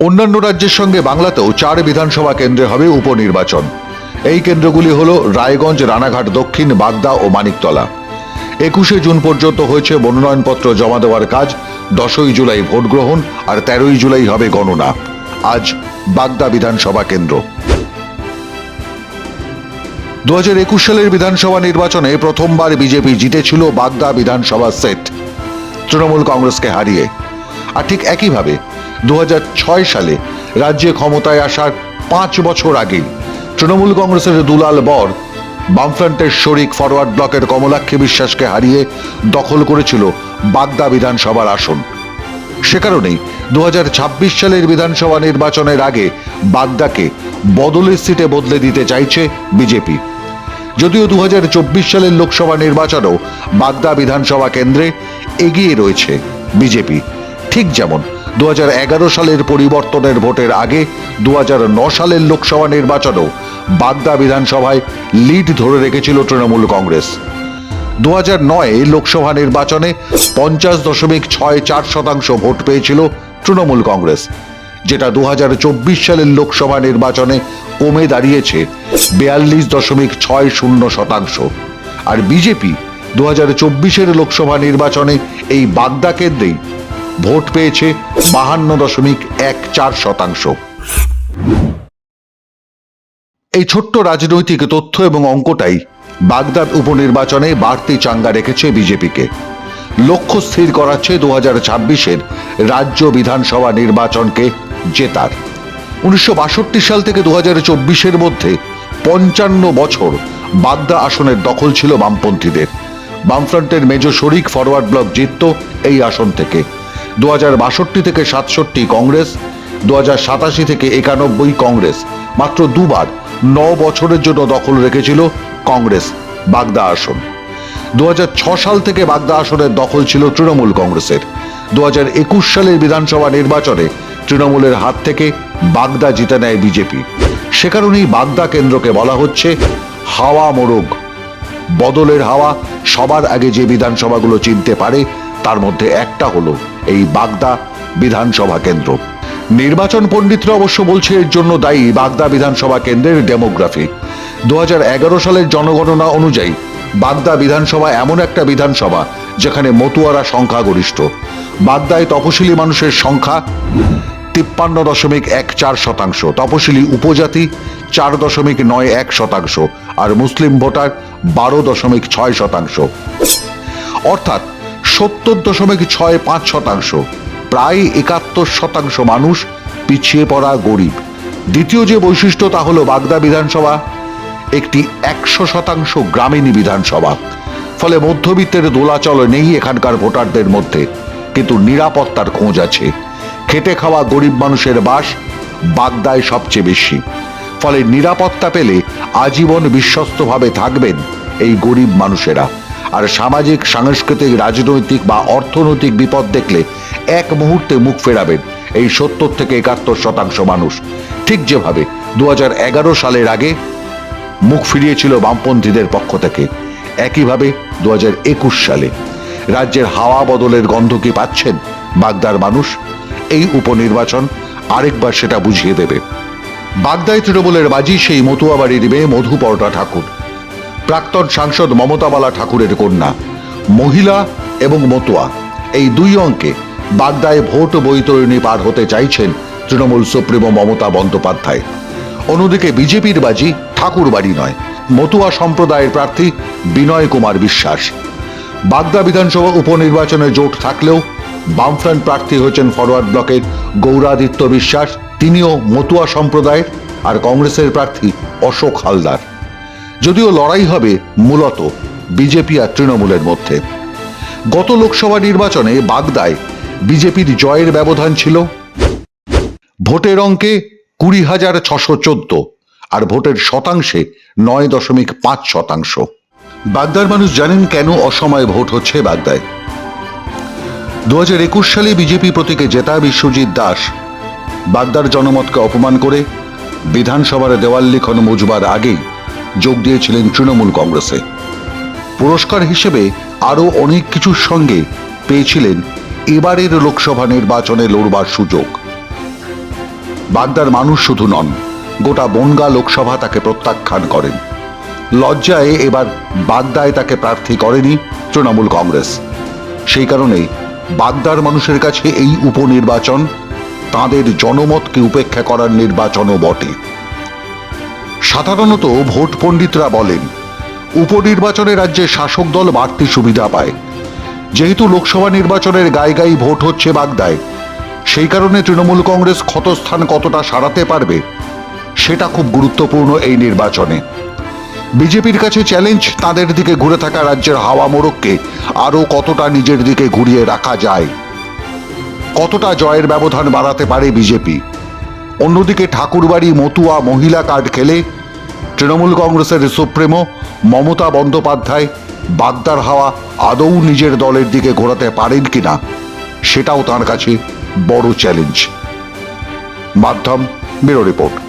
অন্যান্য রাজ্যের সঙ্গে বাংলাতেও চার বিধানসভা কেন্দ্রে হবে উপনির্বাচন। এই কেন্দ্রগুলি হল রায়গঞ্জ, রানাঘাট, দক্ষিণ, বাগদা ও মানিকতলা। একুশে জুন পর্যন্ত হয়েছে মনোনয়নপত্র জমা দেওয়ার কাজ, দশই জুলাই ভোট গ্রহণ আর তেরোই জুলাই হবে গণনা। আজ বাগদা বিধানসভা কেন্দ্র। দু হাজার একুশ সালের বিধানসভা নির্বাচনে প্রথমবার বিজেপি জিতেছিল বাগদা বিধানসভা সেট। তৃণমূল কংগ্রেসকে হারিয়ে। আর ঠিক একইভাবে দু হাজার ছয় সালে রাজ্যে ক্ষমতায় আসার পাঁচ বছর আগেই তৃণমূল কংগ্রেসের দুলাল বর বামফ্রন্টের শরিক ফরওয়ার্ড ব্লকের কমলাক্ষী বিশ্বাসকে হারিয়ে দখল করেছিল বাগদা বিধানসভার আসন। সে কারণেই দু হাজার ছাব্বিশ সালের বিধানসভা নির্বাচনের আগে বাগদাকে বদলের সিটে বদলে দিতে চাইছে বিজেপি। যদিও দু হাজার চব্বিশ সালের লোকসভা নির্বাচনেও বাগদা বিধানসভা কেন্দ্রে এগিয়ে রয়েছে বিজেপি। ঠিক যেমন দু হাজার এগারো সালের পরিবর্তনের ভোটের আগে দু সালের লোকসভা নির্বাচনেও বাগদা বিধানসভায় লিড ধরে রেখেছিল তৃণমূল কংগ্রেস। দু নয় লোকসভা নির্বাচনে পঞ্চাশ দশমিক ছয় চার শতাংশ ভোট পেয়েছিল তৃণমূল কংগ্রেস, যেটা দু হাজার চব্বিশ সালের লোকসভা নির্বাচনে কমে দাঁড়িয়েছে বিয়াল্লিশ দশমিক ছয় শূন্য শতাংশ। আর বিজেপি দু হাজার চব্বিশের লোকসভা নির্বাচনে এই বাগদা কেন্দ্রেই ভোট পেয়েছে বাহান্ন দশমিক এক চার শতাংশ। এই ছোট্ট রাজনৈতিক তথ্য এবং অঙ্কটাই বাগদাদ উপনির্বাচনে বাড়তি চাঙ্গা রেখেছে বিজেপিকে। লক্ষ্য স্থির করাচ্ছে দু হাজার ছাব্বিশের রাজ্য বিধানসভা নির্বাচনকে জেতার। উনিশশো বাষট্টি সাল থেকে দু হাজার চব্বিশের মধ্যে পঞ্চান্ন বছর বাগদা আসনের দখল ছিল বামপন্থীদের। বামফ্রন্টের মেজ শরিক ফরওয়ার্ড ব্লক জিতত এই আসন থেকে। দু থেকে সাতষট্টি কংগ্রেস, দু সাতাশি থেকে একানব্বই কংগ্রেস। মাত্র দুবার ন বছরের জন্য দখল রেখেছিল কংগ্রেস, বাগদা আসন। দু সাল থেকে বাগদা আসনের দখল ছিল তৃণমূল কংগ্রেসের। দু হাজার একুশ সালের বিধানসভা নির্বাচনে তৃণমূলের হাত থেকে বাগদা জিতে নেয় বিজেপি। সে কারণেই বাগদা কেন্দ্রকে বলা হচ্ছে হাওয়া মোরগ। বদলের হাওয়া সবার আগে যে বিধানসভাগুলো চিনতে পারে, তার মধ্যে একটা হলো এই বাগদা বিধানসভা কেন্দ্র। নির্বাচন পণ্ডিতরা অবশ্য বলছে এর জন্য দায়ী বাগদা বিধানসভা কেন্দ্রের ডেমোগ্রাফি। দু হাজার এগারো সালের জনগণনা অনুযায়ী বাগদা বিধানসভা এমন একটা বিধানসভা যেখানে মতুয়ারা সংখ্যাগরিষ্ঠ। বাগদায় তপশিলি মানুষের সংখ্যা তিপ্পান্ন দশমিক এক চার শতাংশ, তপশিলি উপজাতি চার দশমিক নয় এক শতাংশ, আর মুসলিম ভোটার বারো দশমিক ছয় শতাংশ। অর্থাৎ সত্তর দশমিক ছয় পাঁচ শতাংশ, প্রায় একাত্তর শতাংশ মানুষ পিছিয়ে পড়া গরিব। দ্বিতীয় যে বৈশিষ্ট্য তা হলো বাগদা বিধানসভা, একটি একশো শতাংশ গ্রামীণ বিধানসভা। ফলে মধ্যবিত্তের দোলাচল নেই এখানকার ভোটারদের মধ্যে, কিন্তু নিরাপত্তার খোঁজ আছে। খেটে খাওয়া গরিব মানুষের বাস বাগদায় সবচেয়ে বেশি। ফলে নিরাপত্তা পেলে আজীবন বিশ্বস্তভাবে থাকবেন এই গরিব মানুষেরা। আর সামাজিক, সাংস্কৃতিক, রাজনৈতিক বা অর্থনৈতিক বিপদ দেখলে এক মুহূর্তে মুখ ফেরাবেন এই সত্তর থেকে একাত্তর শতাংশ মানুষ। ঠিক যেভাবে দু হাজার এগারো সালের আগে মুখ ফিরিয়েছিল বামপন্থীদের পক্ষ থেকে, একইভাবে দু হাজার একুশ সালে। রাজ্যের হাওয়া বদলের গন্ধ কি পাচ্ছেন বাগদার মানুষ? এই উপনির্বাচন আরেকবার সেটা বুঝিয়ে দেবে। বাগদায় তৃণমূলের বাজি সেই মতুয়াবাড়ির মেয়ে মধুপর্ণা ঠাকুর। প্রাক্তন সাংসদ মমতাবালা ঠাকুরের কন্যা, মহিলা এবং মতুয়া। এই দুই অঙ্কে বাগদায় ভোট বৈতরণী পার হতে চাইছেন তৃণমূল সুপ্রিমো মমতা বন্দ্যোপাধ্যায়। অন্যদিকে বিজেপির বাজি ঠাকুর বাড়ি নয়, মতুয়া সম্প্রদায়ের প্রার্থী বিনয় কুমার বিশ্বাস। বাগদা বিধানসভা উপনির্বাচনে জোট থাকলেও বামফ্রন্ট প্রার্থী হয়েছেন ফরওয়ার্ড ব্লকের গৌরাদিত্য বিশ্বাস, তিনিও মতুয়া সম্প্রদায়ের আর কংগ্রেসের প্রার্থী অশোক হালদার। যদিও লড়াই হবে মূলত বিজেপি আর তৃণমূলের মধ্যে। গত লোকসভা নির্বাচনে বাগদায় বিজেপির জয়ের ব্যবধান ছিল ভোটের অঙ্কে কুড়ি হাজার ছশো চোদ্দ আর ভোটের শতাংশে নয় দশমিক পাঁচ শতাংশ। বাগদার মানুষ জানেন কেন অসময়ে ভোট হচ্ছে বাগদায়। দু হাজার একুশ সালে বিজেপি প্রতীকে জেতা বিশ্বজিৎ দাস বাগদার জনমতকে অপমান করে বিধানসভার দেওয়াল লিখন মুজবার আগেই যোগ দিয়েছিলেন তৃণমূল কংগ্রেসে। পুরস্কার হিসেবে আরও অনেক কিছুর সঙ্গে পেয়েছিলেন এবারের লোকসভা নির্বাচনে লড়বার সুযোগ। বাগদার মানুষ শুধু নন, গোটা বনগা লোকসভা তাকে প্রত্যাখ্যান করেন। লজ্জায় এবার বাগদায় তাকে প্রার্থী করেনি তৃণমূল কংগ্রেস। সেই কারণে বাগদার মানুষের কাছে এই উপনির্বাচন তাদের জনমতকে উপেক্ষা করার নির্বাচনও বটে। সাধারণত ভোট পণ্ডিতরা বলেন, উপনির্বাচনে রাজ্যে শাসক দল বাড়তি সুবিধা পায়। যেহেতু লোকসভা নির্বাচনের গায়ে গায়ে ভোট হচ্ছে বাগদায়, সেই কারণে তৃণমূল কংগ্রেস ক্ষতস্থান কতটা সারাতে পারবে, সেটা খুব গুরুত্বপূর্ণ এই নির্বাচনে। বিজেপির কাছে চ্যালেঞ্জ তাদের দিকে ঘুরে থাকা রাজ্যের হাওয়া মোড়ককে আরও কতটা নিজের দিকে ঘুরিয়ে রাখা যায়। কতটা জয়ের ব্যবধান বাড়াতে পারে বিজেপি? অন্যদিকে ঠাকুরবাড়ি মতুয়া মহিলা কার্ড খেলে তৃণমূল কংগ্রেসের সুপ্রিমো মমতা বন্দ্যোপাধ্যায় বাগদার হাওয়া আদৌ নিজের দলের দিকে ঘোরাতে পারেন কিনা সেটাও তার কাছে বড় চ্যালেঞ্জ। মাধ্যম ব্যুরো রিপোর্ট।